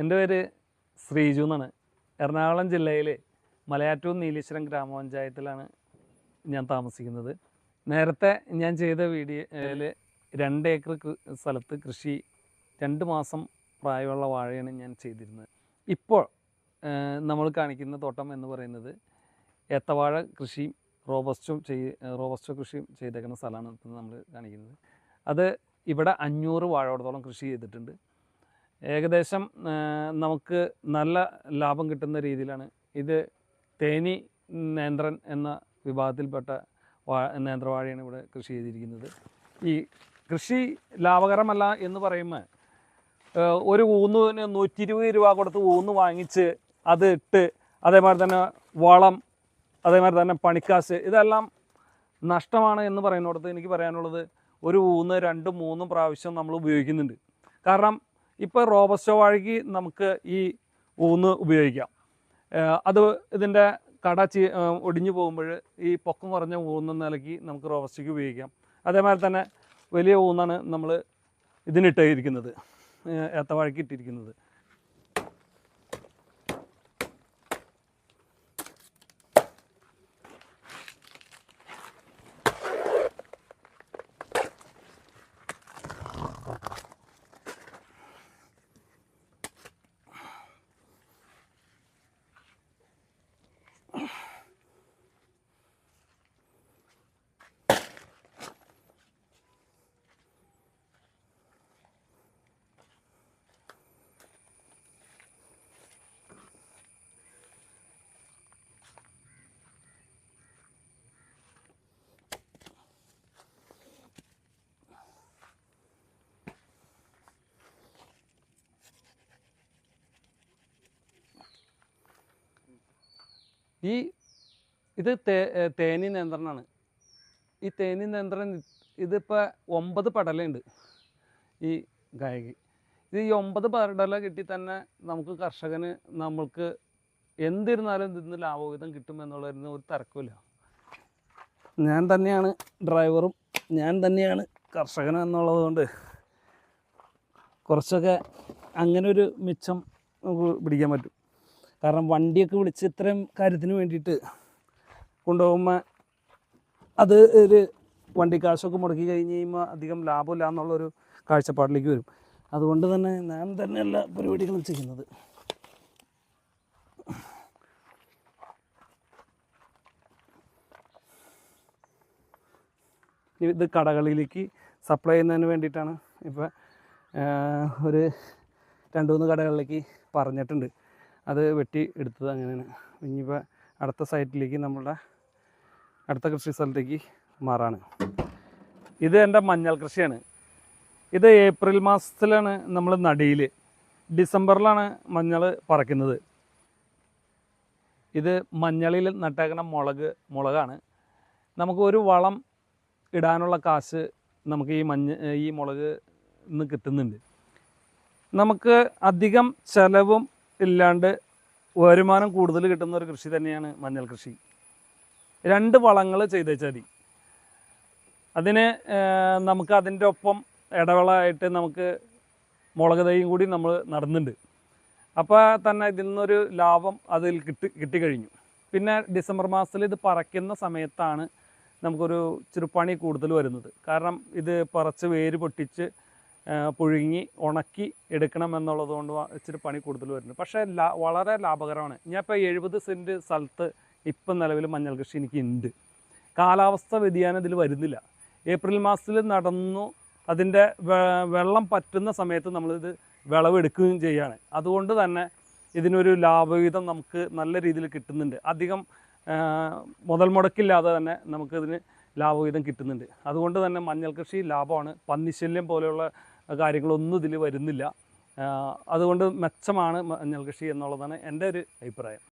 എന്റെ പേര് ശ്രീജു എന്നാണ്. എറണാകുളം ജില്ലയിലെ മലയാറ്റൂർ നീലീശ്വരം ഗ്രാമപഞ്ചായത്തിലാണ് ഞാൻ താമസിക്കുന്നത്. നേരത്തെ ഞാൻ ചെയ്ത വീഡിയോയിൽ രണ്ട് ഏക്കർ സ്ഥലത്ത് കൃഷി രണ്ട് മാസം പ്രായമുള്ള വാഴയാണ് ഞാൻ ചെയ്തിരുന്നത്. ഇപ്പോൾ നമ്മൾ കാണിക്കുന്ന തോട്ടം എന്ന് പറയുന്നത് ഏത്തവാഴ കൃഷിയും റോബസ്റ്റും ചെയ് റോബസ്റ്റോ കൃഷിയും ചെയ്തേക്കുന്ന സ്ഥലമാണ് നമ്മൾ കാണിക്കുന്നത്. അത് ഇവിടെ അഞ്ഞൂറ് വാഴയോടത്തോളം കൃഷി ചെയ്തിട്ടുണ്ട്. ഏകദേശം നമുക്ക് നല്ല ലാഭം കിട്ടുന്ന രീതിയിലാണ്. ഇത് തേനി നേന്ത്രൻ എന്ന വിഭാഗത്തിൽപ്പെട്ട വാ നേന്ത്രവാഴയാണ് ഇവിടെ കൃഷി ചെയ്തിരിക്കുന്നത്. ഈ കൃഷി ലാഭകരമല്ല എന്ന് പറയുമ്പോൾ ഒരു ഊന്നിന് നൂറ്റി ഇരുപത് രൂപ കൊടുത്ത് ഊന്ന് വാങ്ങിച്ച് അത് ഇട്ട് അതേമാതിരി തന്നെ വളം അതേമാതിരി തന്നെ പണിക്കാശ് ഇതെല്ലാം നഷ്ടമാണ് എന്ന് പറയുന്നിടത്ത് എനിക്ക് പറയാനുള്ളത് ഒരു ഊന്ന് രണ്ടും മൂന്നും പ്രാവശ്യം നമ്മൾ ഉപയോഗിക്കുന്നുണ്ട്. കാരണം ഇപ്പോൾ റോബസ്റ്റോ വാഴയ്ക്ക് നമുക്ക് ഈ ഊന്ന് ഉപയോഗിക്കാം. അത് ഇതിന്റെ കട ചീ ഒടിഞ്ഞു പോകുമ്പോൾ ഈ പൊക്കം കുറഞ്ഞ ഊന്ന് നിലയ്ക്ക് നമുക്ക് റോബസ്റ്റയ്ക്ക് ഉപയോഗിക്കാം. അതേമാതിരി തന്നെ വലിയ ഊന്നാണ് നമ്മൾ ഇതിനിട്ടിരിക്കുന്നത് ഏത്തവാഴയ്ക്ക് ഇട്ടിരിക്കുന്നത്. ഈ ഇത് തേ തേനി നിയന്ത്രണമാണ് ഈ തേനി നിയന്ത്രണം ഇതിപ്പോൾ ഒമ്പത് പടലുണ്ട് ഈ ഗായകി. ഇത് ഈ ഒമ്പത് പടല കിട്ടി തന്നെ നമുക്ക് കർഷകന് നമ്മൾക്ക് എന്തിരുന്നാലും ഇതിന്ന് ലാഭവിധം കിട്ടുമെന്നുള്ളതിന് ഒരു തർക്കമില്ല ഞാൻ തന്നെയാണ് ഡ്രൈവറും ഞാൻ തന്നെയാണ് കർഷകനും എന്നുള്ളത് കൊണ്ട് കുറച്ചൊക്കെ അങ്ങനെ ഒരു മിച്ചം നമുക്ക് പിടിക്കാൻ പറ്റും. കാരണം വണ്ടിയൊക്കെ വിളിച്ച് ഇത്രയും കാര്യത്തിന് വേണ്ടിയിട്ട് കൊണ്ടുപോകുമ്പോൾ അത് ഒരു വണ്ടി കാശൊക്കെ മുടക്കി കഴിഞ്ഞ് കഴിയുമ്പോൾ അധികം ലാഭമില്ല എന്നുള്ളൊരു കാഴ്ചപ്പാടിലേക്ക് വരും. അതുകൊണ്ട് തന്നെ ഞാൻ തന്നെയല്ല പരിപാടികളും ചെയ്യുന്നത്. ഇത് കടകളിലേക്ക് സപ്ലൈ ചെയ്യുന്നതിന് വേണ്ടിയിട്ടാണ് ഇപ്പോൾ ഒരു രണ്ട് മൂന്ന് കടകളിലേക്ക് പറഞ്ഞിട്ടുണ്ട്. അത് വെട്ടി എടുത്തത് അങ്ങനെയാണ്. ഇനിയിപ്പോൾ അടുത്ത സൈറ്റിലേക്ക് നമ്മളുടെ അടുത്ത കൃഷി സ്ഥലത്തേക്ക് മാറാണ്. ഇത് എന്റെ മഞ്ഞൾ കൃഷിയാണ്. ഇത് ഏപ്രിൽ മാസത്തിലാണ് നമ്മൾ നടിയിൽ ഡിസംബറിലാണ് മഞ്ഞൾ പറക്കുന്നത്. ഇത് മഞ്ഞളിൽ നട്ടേക്കണ മുളക് മുളകാണ്. നമുക്ക് ഒരു വളം ഇടാനുള്ള കാശ് നമുക്ക് ഈ മഞ്ഞ ഈ മുളക് ഇന്ന് കിട്ടുന്നുണ്ട്. നമുക്ക് അധികം ചെലവും ഇല്ലാണ്ട് വരുമാനം കൂടുതൽ കിട്ടുന്ന ഒരു കൃഷി തന്നെയാണ് മഞ്ഞൾ കൃഷി. രണ്ട് വളങ്ങൾ ചെയ്തേച്ചാൽ മതി. അതിന് നമുക്ക് അതിന്റെ ഒപ്പം ഇടവേളയായിട്ട് നമുക്ക് മുളക് തൈയും കൂടി നമ്മൾ നടന്നുണ്ട്. അപ്പോൾ തന്നെ ഇതിൽ നിന്നൊരു ലാഭം അതിൽ കിട്ടി കിട്ടിക്കഴിഞ്ഞു. പിന്നെ ഡിസംബർ മാസത്തിൽ ഇത് പറയ്ക്കുന്ന സമയത്താണ് നമുക്കൊരു ചെറുപ്പണി കൂടുതൽ വരുന്നത്. കാരണം ഇത് പറച്ച് വേര് പൊട്ടിച്ച് പുഴുങ്ങി ഉണക്കി എടുക്കണം എന്നുള്ളത് കൊണ്ട് ഇച്ചിരി പണി കൂടുതൽ വരുന്നുണ്ട്. പക്ഷേ ലാ വളരെ ലാഭകരമാണ്. ഞാൻ ഇപ്പോൾ എഴുപത് സെന്റ് സ്ഥലത്ത് ഇപ്പം നിലവിൽ മഞ്ഞൾ കൃഷി എനിക്ക് ഉണ്ട് കാലാവസ്ഥ വ്യതിയാനം ഇതിൽ വരുന്നില്ല. ഏപ്രിൽ മാസത്തിൽ നടന്നു അതിന്റെ വെള്ളം പറ്റുന്ന സമയത്ത് നമ്മളിത് വിളവെടുക്കുകയും ചെയ്യുകയാണ് അതുകൊണ്ട് തന്നെ ഇതിനൊരു ലാഭവിഹിതം നമുക്ക് നല്ല രീതിയിൽ കിട്ടുന്നുണ്ട്. അധികം മുതൽ മുടക്കില്ലാതെ തന്നെ നമുക്കിതിന് ലാഭവിഹിതം കിട്ടുന്നുണ്ട്. അതുകൊണ്ട് തന്നെ മഞ്ഞൾ കൃഷി ലാഭമാണ്. പന്നിശല്യം പോലെയുള്ള കാര്യങ്ങളൊന്നും ഇതിൽ വരുന്നില്ല. അതുകൊണ്ട് മെച്ചമാണ് മഞ്ഞൾ കൃഷി എന്നുള്ളതാണ് എന്റെ ഒരു അഭിപ്രായം.